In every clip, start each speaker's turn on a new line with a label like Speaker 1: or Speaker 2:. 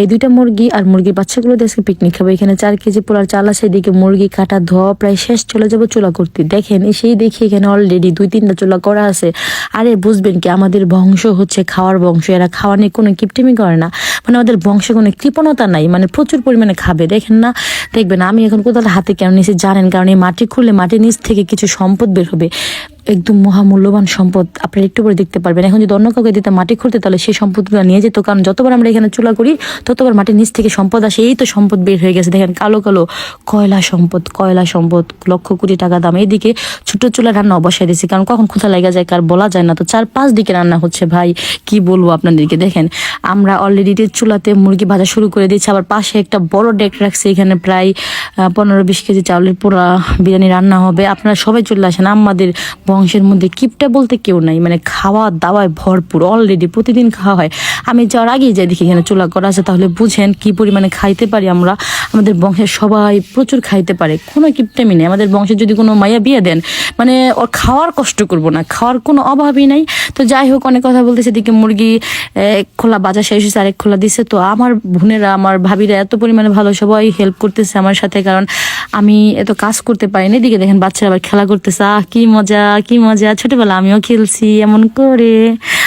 Speaker 1: এই দুইটা মুরগি আর মুরগির বাচ্চাগুলো আজকে পিকনিক খাব। এখানে চার কেজি পোলার চাল আছে, এদিকে মুরগি কাটা ধোয়া প্রায় শেষ, চলে যাব চুলা করতে। দেখেন সেই দেখি এখানে অলরেডি দুই তিনটা চুলা করা আছে। আরে বুঝবেন কি, আমাদের বংশ হচ্ছে খাওয়ার বংশ, এরা খাওয়া নিয়ে কোনো কিপটিমি করে না। মানে আমাদের বংশে কোনো কৃপণতা নাই মানে প্রচুর পরিমাণে খাবে। দেখেন না, দেখবেন, আমি এখন কোথাও হাতে কেন নিয়েছি জানেন, কারণ এই মাটি খুললে মাটির নিচ থেকে কিছু সম্পদ বের হবে। একদম মহামূল্যবান সম্পদ আপনারা একটু করে দেখতে পারবেন। এখন যদি অন্য কাউকে দিতে মাটি খুঁড়তে, তাহলে সেই সম্পদগুলো নিয়ে যেত। কারণ যতবার আমরা এখানে চুলা করি, ততবার মাটির নিচ থেকে সম্পদ আসে। এই তো সম্পদ বের হয়ে গেছে। দেখেন, কালো কালো কয়লা সম্পদ কয়লা সম্পদ, লক্ষ কোটি টাকা দাম। এইদিকে ছোট চুলা রান্না অবশ্যই দিয়েছি। কারণ কখন কোথায় লেগে যায়, কার বলা যায় না। তো চার পাঁচ দিকে রান্না হচ্ছে, ভাই। কি বলব আপনাদেরকে? দেখেন, আমরা অলরেডি চুলাতে মুরগি ভাজা শুরু করে দিয়েছি, আবার পাশে একটা বড় ডেক রাখছি। এখানে প্রায় পনেরো বিশ কেজি চাউলের পোড়া বিরিয়ানি রান্না হবে। আপনারা সবাই চলে আসেন। আমাদের বংশের মধ্যে কিপটা বলতে কেউ নাই মানে খাওয়া দাওয়ায় ভরপুর অলরেডি প্রতিদিন খাওয়া হয়। আমি যাওয়ার আগেই যাই দেখি এখানে চুলা করা আছে, তাহলে বুঝেন কি পরিমাণে খাইতে পারি আমরা। আমাদের বংশের সবাই প্রচুর খাইতে পারে, কোনো কিপটামি নেই। আমাদের বংশের যদি কোনো মাইয়া বিয়ে দেন মানে ওর খাওয়ার কষ্ট করব না, খাওয়ার কোনো অভাবই নাই। তো যাই হোক, অনেক কথা বলতেছে, এদিকে মুরগি এক খোলা বাজার শেষ হয়েছে, আরেক খোলা দিছে। তো আমার বোনেরা, আমার ভাবিরা এত পরিমাণে ভালো, সবাই হেল্প করতেছে আমার সাথে, কারণ আমি এত কাজ করতে পারিনি। এদিকে দেখেন বাচ্চারা আবার খেলা করতেছে। কি মজা কি মজা। ছোটবেলা আমিও খেলছি, এমন করে।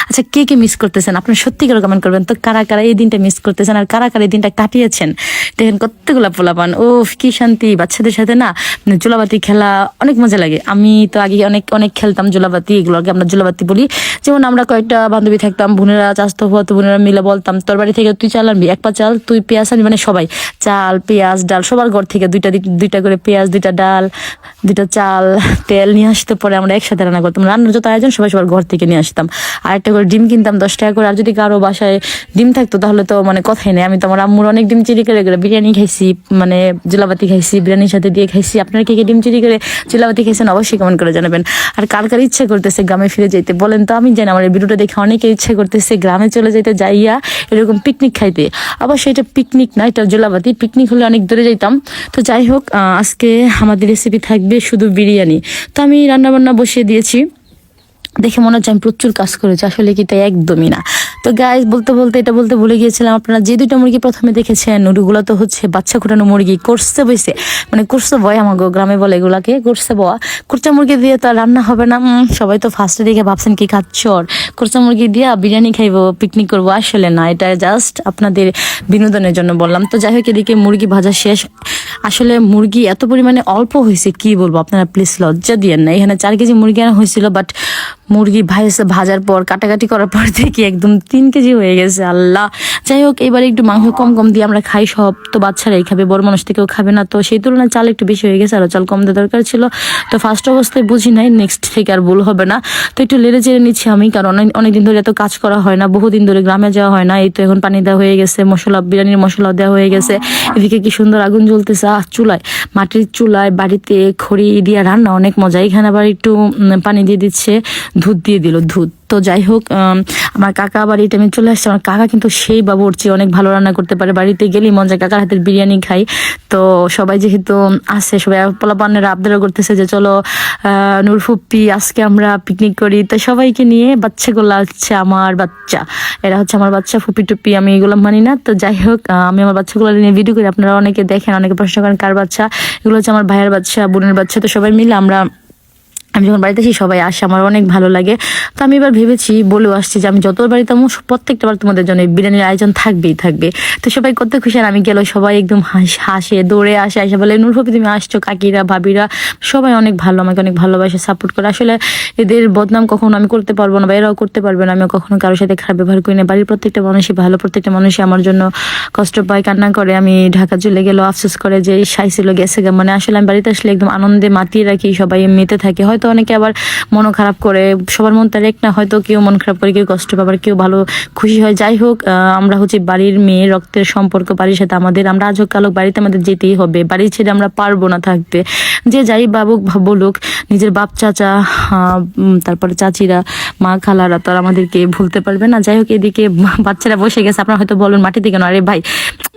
Speaker 1: আচ্ছা কে কে মিস করতেছেন? আপনি সত্যি করে কমেন্ট করবেন তো কারা কারা এই দিনটা মিস করতেছেন আর কারা কারা এই দিনটা কাটিয়েছেন? দেখেন কতগুলা পোলাপান। ও কি শান্তি। বাচ্চাদের সাথে না মানে জোলাবাতি খেলা অনেক মজা লাগে। আমি তো আগে অনেক অনেক খেলতাম জোলাবাতি, এগুলোকে আমরা জোলাবাতি বলি। যেমন আমরা কয়েকটা বান্ধবী থাকতাম, বোনেরা চাষতো হতো বোনেরা মিলে বলতাম, তোর বাড়ি থেকে তুই চাল আনবি? এক পা চাল, তুই পেঁয়াজ আনবি? মানে সবাই, চাল, পেঁয়াজ, ডাল, সবার ঘর থেকে দুইটা দুইটা করে পেঁয়াজ, দুইটা ডাল, দুইটা চাল, তেল নিয়ে আসতে পরে আমরা একসাথে রান্না করতাম। রান্নার যত আয়োজন, সবাই সবার ঘর থেকে নিয়ে আসতাম। আর একটা করে ডিম কিনতাম দশ টাকা করে। আর যদি কারও বাসায় ডিম থাকতো, তাহলে তো মানে কথাই নেই। আমি তো আমার আম্মুর অনেক ডিম চিরি করে বিরিয়ানি খাইছি মানে জুলাবাতি খাইছি, বিরিয়ানির সাথে দিয়ে খাইছি। আপনারা কে কে ডিম চিরি করে জুলাবাতি খাইছেন অবশ্যই কমেন্ট করে জানাবেন। আর কার কার ইচ্ছে করতেছে গ্রামে ফিরে যেতে বলেন তো। আমি জানি আমার এই ভিডিওটা দেখে অনেকের ইচ্ছে করতেছে গ্রামে চলে যেতে যাইয়া এরকম পিকনিক খাইতে। অবশ্য এটা পিকনিক না, এটা জুলাবাতি। পিকনিক হলে অনেক দূরে যাইতাম। তো যাই হোক আজকে আমাদের রেসিপি থাকবে শুধু বিরিয়ানি। তো আমি রান্না বান্না বসিয়ে দিয়েছি। দেখে মনে হচ্ছে আমি প্রচুর কাজ করেছি, আসলে কি তাই একদমই না। তো গাইজ বলতে বলতে এটা বলতে ভুলে গিয়েছিলাম, আপনারা যে দুটো মুরগি প্রথমে দেখেছেন, ওগুলো তো হচ্ছে বাচ্চা ফুটানো মুরগি, করছে বইছে মানে করছে বয় আমাকে গ্রামে বলে এগুলাকে, করছে বয়া। কুরচা মুরগি দিয়ে তো আর রান্না হবে না সবাই তো ফার্স্টে দেখে ভাবছেন কি খাচ্ছ কুরচা মুরগি দিয়ে বিরিয়ানি খাইবো পিকনিক করব, আসলে না, এটা জাস্ট আপনাদের বিনোদনের জন্য বললাম। তো যাই হোক, এদিকে মুরগি ভাজা শেষ। আসলে মুরগি এত পরিমাণে অল্প হয়েছে, কি বলব আপনারা প্লিজ লজ্জা দিয়েন না। এখানে চার কেজি মুরগি আনা হয়েছিল বাট মুরগি ভাইসে ভাজার পর কাটাকাটি করার পর দেখি একদম তিন কেজি হয়ে গেছে, আল্লাহ। যাই হোক, এবার একটু মাংস কম কম দিয়ে আমরা খাই, সব তো বাচ্চারাই খাবে, বড় মানুষ থেকেও খাবে না। তো সেই তুলনায় চাল একটু বেশি হয়ে গেছে, আরও চাল কম দেওয়া দরকার ছিল। তো ফার্স্ট অবস্থায় বুঝি নাই নেক্সট থেকে আর ভুল হবে না। তো একটু লেড়ে চেড়ে নিচ্ছি আমি, কারণ অনেক, অনেকদিন ধরে এত কাজ করা হয় না, বহুদিন ধরে গ্রামে যাওয়া হয় না। এই তো এখন পানি দেওয়া হয়ে গেছে, মশলা, বিরিয়ানির মশলা দেওয়া হয়ে গেছে। এদিকে কি সুন্দর আগুন জ্বলতেছে, আহ, চুলায়, মাটির চুলায় বাড়িতে খড়ি দিয়ে রান্না অনেক মজা। এখানে আবার একটু পানি দিয়ে দিচ্ছে। দুধ দিয়ে দিল দুধ তো যাই হোক আমার কাকা বাড়িতে আমি চলে আসছি। আমার কাকা কিন্তু সেই বাবুর চেয়ে অনেক ভালো রান্না করতে পারে। বাড়িতে গেলেই মজা কাকার হাতের বিরিয়ানি খাই। তো সবাই যেহেতু আসে সবাই পোলাপানের আবদার করতেছে যে চলো আহ, নূর ফুপ্পি আজকে আমরা পিকনিক করি। তো সবাইকে নিয়ে বাচ্চাগুলো হচ্ছে আমার বাচ্চা। এরা হচ্ছে আমার বাচ্চা ফুপি টুপি আমি এগুলো মানি না। তো যাই হোক আমি আমার বাচ্চাগুলো নিয়ে ভিডিও করি। আপনারা অনেকে দেখেন অনেকে প্রশ্ন করেন কার বাচ্চা? এগুলো হচ্ছে আমার ভাইয়ের বাচ্চা বোনের বাচ্চা। তো সবাই মিলে আমরা আমি যখন বাড়িতে আসি সবাই আসে, আমার অনেক ভালো লাগে। তো আমি এবার ভেবেছি, বলেও আসছি যে আমি যত বাড়িতে আমার প্রত্যেকটা বার তোমাদের জন্য বিরিয়ানির আয়োজন থাকবেই থাকবে তো সবাই করতে খুশি আর আমি গেলেও সবাই একদম হাস- হাসে, দৌড়ে আসে আসে বলে, নূর তুমি আসছো, কাকিরা, ভাবিরা, সবাই অনেক ভালো, আমাকে অনেক ভালোবাসে সাপোর্ট করে। আসলে এদের বদনাম কখনো আমি করতে পারব না বা এরাও করতে পারবে না আমি কখনো কারোর সাথে খারাপ ব্যবহার করি না। বাড়ির প্রত্যেকটা মানুষই ভালো, প্রত্যেকটা মানুষই আমার জন্য কষ্ট পায়, কান্না করে। আমি ঢাকা চলে গেলেও আফসোস করে যে সাই ছিল, গেছে। মানে আসলে আমি বাড়িতে আসলে একদম আনন্দে মাতিয়ে রাখি, সবাই মেতে থাকে। হয়তো অনেকে আবার মনও খারাপ করে, সবার মন তার এক না হয়তো কেউ মন খারাপ করে, কেউ কষ্ট পায়, আবার কেউ ভালো খুশি হয়। যাই হোক আমরা হচ্ছে বাড়ির মেয়ে, রক্তের সম্পর্ক, বাড়ির সাথে আমাদের, আমরা আজ হোক কালক বাড়িতে আমাদের যেতেই হবে। বাড়ি ছেড়ে আমরা পারব না থাকতে। যে যাই বাবুক বলুক, নিজের বাপ চাচা তারপরে চাচিরা, মা খালারা তো আমাদেরকে ভুলতে পারবে না। যাই হোক, এদিকে বাচ্চারা বসে গেছে, আপনারা হয়তো বলুন মাটিতে কেন? আরে ভাই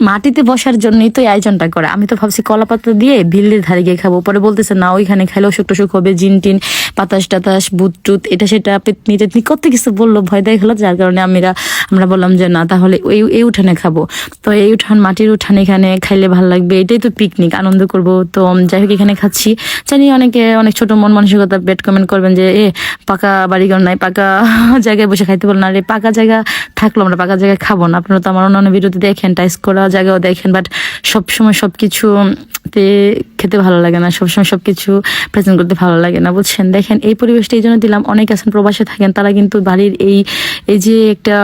Speaker 1: মাটিতে বসার জন্যই তো আয়োজনটা করে। আমি তো ভাবছি কলাপাতা দিয়ে ভিল্লির ধারে গিয়ে খাব। পরে বলতেছে, না, ওইখানে খাইলে অসুখ টসুখ হবে জিন টিন বাতাস টাতাস বুট টুত, এটা সেটা পেতনি টেতনি কত কিছু বলল, ভয় দেখাল যার কারণে আমরা আমরা বললাম যে, না, তাহলে ওই এই উঠানে খাব। তো এই উঠান, মাটির উঠান এখানে খাইলে ভালো লাগবে, এটাই তো পিকনিক আনন্দ করব। তো যাই হোক, এখানে খাচ্ছি। জানি অনেকে, অনেক ছোট মন মানসিকতা বেড কমেন্ট করবেন যে, এ, পাকা বাড়িঘর নাই, পাকা জায়গায় বসে খাইতে পারব না রে, পাকা জায়গা থাকল আমরা, পাকা জায়গায় খাব না। আপনারা তো আমার অন্যান্য ভিডিওতে দেখেন টাইস করা জায়গাও দেখেন বাট সবসময় সব কিছু তে খেতে ভালো লাগে না, সবসময় সবকিছু প্রেজেন্ট করতে ভালো লাগে না, বুঝছেন? দেখেন, এই পরিবেশটা এই জন্য দিলাম। অনেক আছেন, প্রবাসে থাকেন, তারা কিন্তু বাড়ির এই এই যে একটা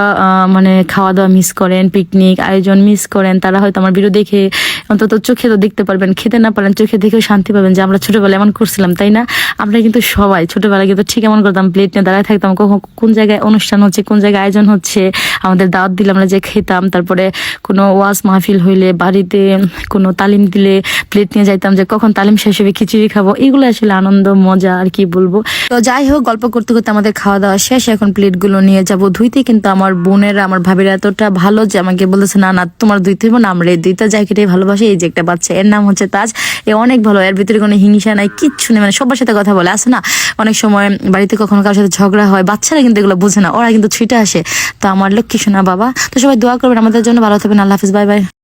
Speaker 1: মানে খাওয়া দাওয়া মিস করেন পিকনিক আয়োজন মিস করেন, তারা হয়তো আমার ভিডিও দেখে অন্তত চোখে তো দেখতে পারবেন, খেতে না পারেন চোখে দেখেও শান্তি পাবেন যে আমরা ছোটবেলায় এমন করছিলাম, তাই না? আমরা কিন্তু সবাই ছোটবেলায় কিন্তু ঠিক এমন করতাম প্লেট নিয়ে দাঁড়ায় থাকতাম, কখন কোন জায়গায় অনুষ্ঠান হচ্ছে, কোন জায়গায় আয়োজন হচ্ছে, আমাদের দাওয়াত দিলে আমরা যে খেতাম, তারপরে কোনো ওয়াজ মাহফিল হইলে, বাড়িতে কোনো তালিম দিলে প্লেট নিয়ে যাইতাম যে কখন তালিম শেষ হবে, খিচুড়ি খাব, এগুলো আসলে আনন্দ, মজা আর কি বলব। তো যাই হোক, গল্প করতে করতে আমাদের খাওয়া দাওয়া শেষ, এখন প্লেটগুলো নিয়ে যাব ধুইতে, কিন্তু আমার বোনেরা, আমার ভাবিরা এতটা ভালো যে আমাকে বলেছে না না, তোমার দুইতে হইব না, আমরা এই দুইটা জায়গাটাই ভালোবাসি। এই যে একটা বাচ্চা, এর নাম হচ্ছে তাজ। এ অনেক ভালো, এর ভিতরে কোনো হিংসা নাই, কিচ্ছু নেই মানে সবার সাথে কথা বলে। আসে না, অনেক সময় বাড়িতে কখনো কারোর সাথে ঝগড়া হয়, বাচ্চারা কিন্তু এগুলো বোঝে না, ওরা কিন্তু ছুটে আসে। তো আমার লক্ষ্মী সোনা বাবা, তো সবাই দোয়া করবেন আমাদের জন্য, ভালো থাকবেন, আল্লাহ হাফিজ, বাই বাই।